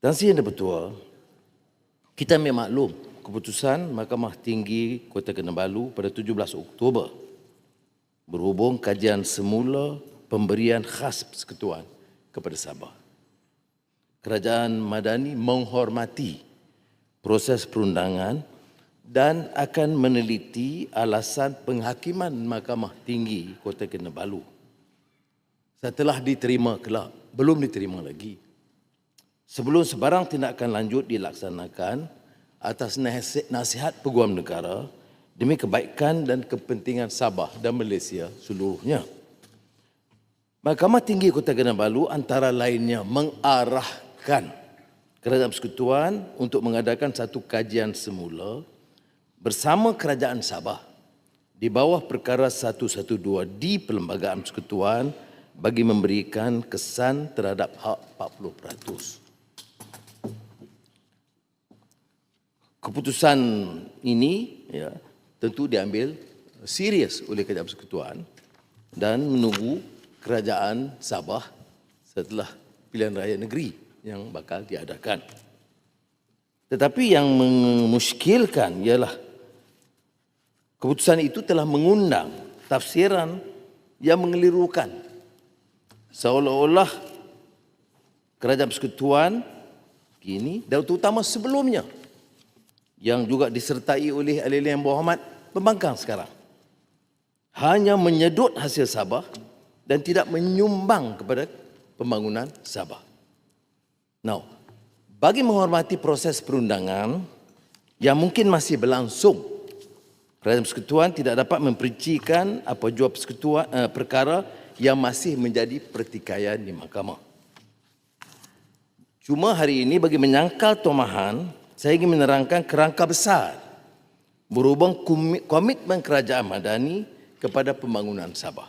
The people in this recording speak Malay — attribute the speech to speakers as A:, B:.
A: Dan Sri Yang Bertua, kita ambil maklum keputusan Mahkamah Tinggi Kota Kinabalu pada 17 Oktober berhubung kajian semula pemberian khas persekutuan kepada Sabah. Kerajaan Madani menghormati proses perundangan dan akan meneliti alasan penghakiman Mahkamah Tinggi Kota Kinabalu. Setelah diterima kelak, belum diterima lagi. Sebelum sebarang tindakan lanjut dilaksanakan atas nasi- nasihat Peguam Negara demi kebaikan dan kepentingan Sabah dan Malaysia seluruhnya. Mahkamah Tinggi Kota Kinabalu antara lainnya mengarahkan Kerajaan Persekutuan untuk mengadakan satu kajian semula bersama Kerajaan Sabah di bawah perkara 112 di Perlembagaan Persekutuan bagi memberikan kesan terhadap hak 40%. Keputusan ini ya, tentu diambil serius oleh Kerajaan Persekutuan dan menunggu Kerajaan Sabah setelah pilihan raya negeri yang bakal diadakan. Tetapi yang memuskilkan ialah keputusan itu telah mengundang tafsiran yang mengelirukan seolah-olah kerajaan persekutuan kini dan terutama sebelumnya yang juga disertai oleh ahli-ahli yang berhormat pembangkang sekarang hanya menyedut hasil Sabah dan tidak menyumbang kepada pembangunan Sabah. Now, bagi menghormati proses perundangan yang mungkin masih berlangsung, Kerajaan Persekutuan tidak dapat memperincikan apa jua persekutuan uh, perkara yang masih menjadi pertikaian di mahkamah. Cuma hari ini bagi menyangkal tomahan, saya ingin menerangkan kerangka besar berhubung komi- komitmen kerajaan Madani kepada pembangunan Sabah.